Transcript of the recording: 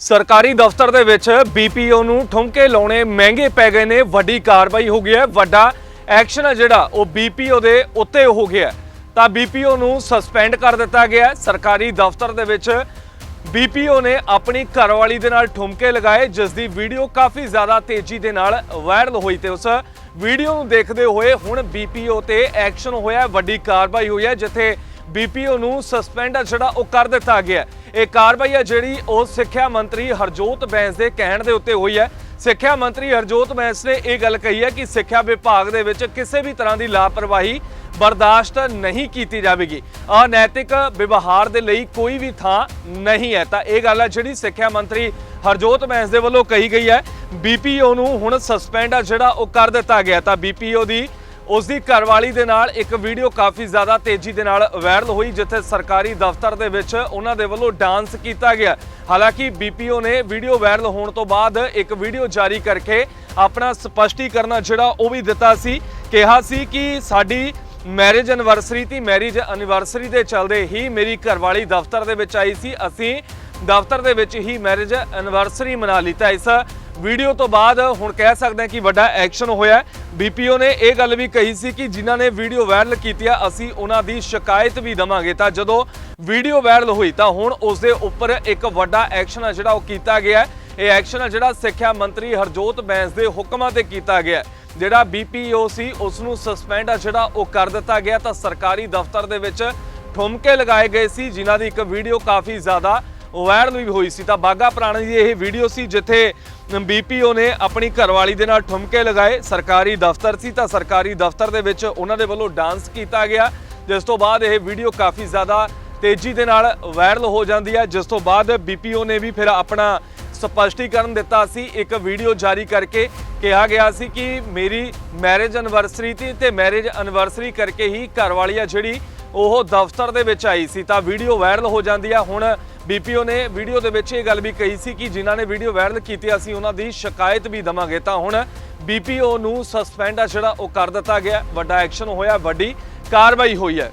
ਸਰਕਾਰੀ ਦਫ਼ਤਰ ਦੇ ਵਿੱਚ ਬੀਪੀਓ ਨੂੰ ਠੁਮਕੇ ਲਾਉਣੇ ਮਹਿੰਗੇ ਪੈ ਗਏ ਨੇ, ਵੱਡੀ ਕਾਰਵਾਈ ਹੋ ਗਈ ਹੈ, ਵੱਡਾ ਐਕਸ਼ਨ ਹੈ ਜਿਹੜਾ, ਉਹ ਬੀਪੀਓ ਦੇ ਉੱਤੇ ਹੋ ਗਿਆ ਹੈ। ਤਾਂ ਬੀਪੀਓ ਨੂੰ ਸਸਪੈਂਡ ਕਰ ਦਿੱਤਾ ਗਿਆ ਸਰਕਾਰੀ ਦਫ਼ਤਰ ਦੇ ਵਿੱਚ ਬੀਪੀਓ ਨੇ ਆਪਣੀ ਘਰਵਾਲੀ ਦੇ ਨਾਲ ਠੁਮਕੇ ਲਗਾਏ, ਜਿਸ ਦੀ ਵੀਡੀਓ ਕਾਫੀ ਜ਼ਿਆਦਾ ਤੇਜ਼ੀ ਦੇ ਨਾਲ ਵਾਇਰਲ ਹੋਈ ਤੇ ਉਸ ਵੀਡੀਓ ਨੂੰ ਦੇਖਦੇ ਹੋਏ ਹੁਣ ਬੀਪੀਓ ਤੇ ਐਕਸ਼ਨ ਹੋਇਆ, ਵੱਡੀ ਕਾਰਵਾਈ ਹੋਈ ਹੈ, ਜਿੱਥੇ ਬੀਪੀਓ ਨੂੰ ਸਸਪੈਂਡ ਆ, ਜਿਹੜਾ ਉਹ ਕਰ ਦਿੱਤਾ ਗਿਆ ਇਹ ਕਾਰਵਾਈ ਹੈ ਜਿਹੜੀ ਉਹ ਸਿੱਖਿਆ ਮੰਤਰੀ ਹਰਜੋਤ ਬੈਂਸ ਦੇ ਕਹਿਣ ਦੇ ਉੱਤੇ ਹੋਈ ਹੈ। ਸਿੱਖਿਆ ਮੰਤਰੀ ਹਰਜੋਤ ਬੈਂਸ ਨੇ ਇਹ ਗੱਲ ਕਹੀ ਹੈ ਕਿ ਸਿੱਖਿਆ ਵਿਭਾਗ ਦੇ ਵਿੱਚ ਕਿਸੇ ਵੀ ਤਰ੍ਹਾਂ ਦੀ ਲਾਪਰਵਾਹੀ ਬਰਦਾਸ਼ਤ ਨਹੀਂ ਕੀਤੀ ਜਾਵੇਗੀ। ਅਨੈਤਿਕ ਵਿਵਹਾਰ ਦੇ ਲਈ ਕੋਈ ਵੀ ਥਾਂ ਨਹੀਂ ਹੈ। ਤਾਂ ਇਹ ਗੱਲ ਹੈ ਜਿਹੜੀ ਸਿੱਖਿਆ ਮੰਤਰੀ ਹਰਜੋਤ ਬੈਂਸ ਦੇ ਵੱਲੋਂ ਕਹੀ ਗਈ ਹੈ। ਬੀਪੀਓ ਨੂੰ ਹੁਣ ਸਸਪੈਂਡ ਆ, ਜਿਹੜਾ ਉਹ ਕਰ ਦਿੱਤਾ ਗਿਆ। ਤਾਂ ਬੀਪੀਓ ਦੀ ਉਸ ਦੀ ਘਰਵਾਲੀ ਦੇ ਨਾਲ ਇੱਕ ਵੀਡੀਓ ਕਾਫੀ ਜ਼ਿਆਦਾ ਤੇਜ਼ੀ ਦੇ ਨਾਲ ਵਾਇਰਲ ਹੋਈ, ਜਿੱਥੇ ਸਰਕਾਰੀ ਦਫ਼ਤਰ ਦੇ ਵਿੱਚ ਉਹਨਾਂ ਦੇ ਵੱਲੋਂ ਡਾਂਸ ਕੀਤਾ ਗਿਆ। ਹਾਲਾਂਕਿ ਬੀਪੀਓ ਨੇ ਵੀਡੀਓ ਵਾਇਰਲ ਹੋਣ ਤੋਂ ਬਾਅਦ ਇੱਕ ਵੀਡੀਓ ਜਾਰੀ ਕਰਕੇ ਆਪਣਾ ਸਪਸ਼ਟੀਕਰਨ ਜਿਹੜਾ ਉਹ ਵੀ ਦਿੱਤਾ ਸੀ, ਕਿਹਾ ਸੀ ਕਿ ਸਾਡੀ ਮੈਰਿਜ ਐਨਵਰਸਰੀ ਤੀ, ਮੈਰਿਜ ਐਨਵਰਸਰੀ ਦੇ ਚੱਲਦੇ ਹੀ ਮੇਰੀ ਘਰਵਾਲੀ ਦਫ਼ਤਰ ਦੇ ਵਿੱਚ ਆਈ ਸੀ, ਅਸੀਂ ਦਫ਼ਤਰ ਦੇ ਵਿੱਚ ਹੀ ਮੈਰਿਜ ਐਨਵਰਸਰੀ ਮਨਾ ਲਈ ਤਾਂ ਇਸ ਵੀਡੀਓ ਤੋਂ ਬਾਅਦ ਹੁਣ ਕਹਿ ਸਕਦੇ ਹਾਂ ਕਿ ਵੱਡਾ ਐਕਸ਼ਨ ਹੋਇਆ ਬੀਪੀਓ ਨੇ ਇਹ ਗੱਲ ਵੀ ਕਹੀ ਸੀ ਕਿ ਜਿਨ੍ਹਾਂ ਨੇ ਵੀਡੀਓ ਵਾਇਰਲ ਕੀਤੀ ਆ, ਅਸੀਂ ਉਹਨਾਂ ਦੀ ਸ਼ਿਕਾਇਤ ਵੀ ਦਵਾਂਗੇ। ਤਾਂ ਜਦੋਂ ਵੀਡੀਓ ਵਾਇਰਲ ਹੋਈ ਤਾਂ ਹੁਣ ਉਸ ਦੇ ਉੱਪਰ ਇੱਕ ਵੱਡਾ ਐਕਸ਼ਨ ਆ ਜਿਹੜਾ ਉਹ ਕੀਤਾ ਗਿਆ ਇਹ ਐਕਸ਼ਨ ਆ ਜਿਹੜਾ ਸਿੱਖਿਆ ਮੰਤਰੀ ਹਰਜੋਤ ਬੈਂਸ ਦੇ ਹੁਕਮਾਂ ਤੇ ਕੀਤਾ ਗਿਆ ਹੈ। ਜਿਹੜਾ ਬੀਪੀਓ ਸੀ, ਉਸ ਨੂੰ ਸਸਪੈਂਡ ਆ ਜਿਹੜਾ ਉਹ ਕਰ ਦਿੱਤਾ ਗਿਆ। ਤਾਂ ਸਰਕਾਰੀ ਦਫ਼ਤਰ ਦੇ ਵਿੱਚ ਠੁਮਕੇ ਲਗਾਏ ਗਏ ਸੀ, ਜਿਨ੍ਹਾਂ ਦੀ ਇੱਕ ਵੀਡੀਓ ਕਾਫੀ ਜ਼ਿਆਦਾ ਵਾਇਰਲ ਵੀ ਹੋਈ ਸੀ। ਤਾਂ ਬਾਗਾ ਪੁਰਾਣੇ ਦੀ ਇਹ ਵੀਡੀਓ ਸੀ ਜਿੱਥੇ ਬੀਪੀਓ ਨੇ ਆਪਣੀ ਘਰਵਾਲੀ ਦੇ ਨਾਲ ਠੁਮਕੇ ਲਗਾਏ। ਸਰਕਾਰੀ ਦਫ਼ਤਰ ਸੀ ਤਾਂ ਸਰਕਾਰੀ ਦਫ਼ਤਰ ਦੇ ਵਿੱਚ ਉਹਨਾਂ ਦੇ ਵੱਲੋਂ ਡਾਂਸ ਕੀਤਾ ਗਿਆ। ਜਿਸ ਤੋਂ ਬਾਅਦ ਇਹ ਵੀਡੀਓ ਕਾਫੀ ਜ਼ਿਆਦਾ ਤੇਜ਼ੀ ਦੇ ਨਾਲ ਵਾਇਰਲ ਹੋ ਜਾਂਦੀ ਹੈ। ਜਿਸ ਤੋਂ ਬਾਅਦ ਬੀਪੀਓ ਨੇ ਵੀ ਫਿਰ ਆਪਣਾ ਸਪਸ਼ਟੀਕਰਨ ਦਿੱਤਾ ਸੀ। ਇੱਕ ਵੀਡੀਓ ਜਾਰੀ ਕਰਕੇ ਕਿਹਾ ਗਿਆ ਸੀ ਕਿ ਮੇਰੀ ਮੈਰਿਜ ਐਨਵਰਸਰੀ ਸੀ ਤੇ ਮੈਰਿਜ ਐਨਵਰਸਰੀ ਕਰਕੇ ਹੀ ਘਰਵਾਲੀ ਆ ਜਿਹੜੀ ਉਹ ਦਫ਼ਤਰ ਦੇ ਵਿੱਚ ਆਈ ਸੀ, ਤਾਂ ਵੀਡੀਓ ਵਾਇਰਲ ਹੋ ਜਾਂਦੀ ਆ। ਹੁਣ ਬੀਪੀਓ ਨੇ ਵੀਡੀਓ ਦੇ ਵਿੱਚ ਇਹ ਗੱਲ ਵੀ ਕਹੀ ਸੀ ਕਿ ਜਿਨ੍ਹਾਂ ਨੇ ਵੀਡੀਓ ਵਾਇਰਲ ਕੀਤੀ, ਅਸੀਂ ਉਹਨਾਂ ਦੀ ਸ਼ਿਕਾਇਤ ਵੀ ਦਵਾਂਗੇ। ਤਾਂ ਹੁਣ ਬੀਪੀਓ ਨੂੰ ਸਸਪੈਂਡ ਆ ਜਿਹੜਾ ਉਹ ਕਰ ਦਿੱਤਾ ਗਿਆ। ਵੱਡਾ ਐਕਸ਼ਨ ਹੋਇਆ, ਵੱਡੀ ਕਾਰਵਾਈ ਹੋਈ ਹੈ।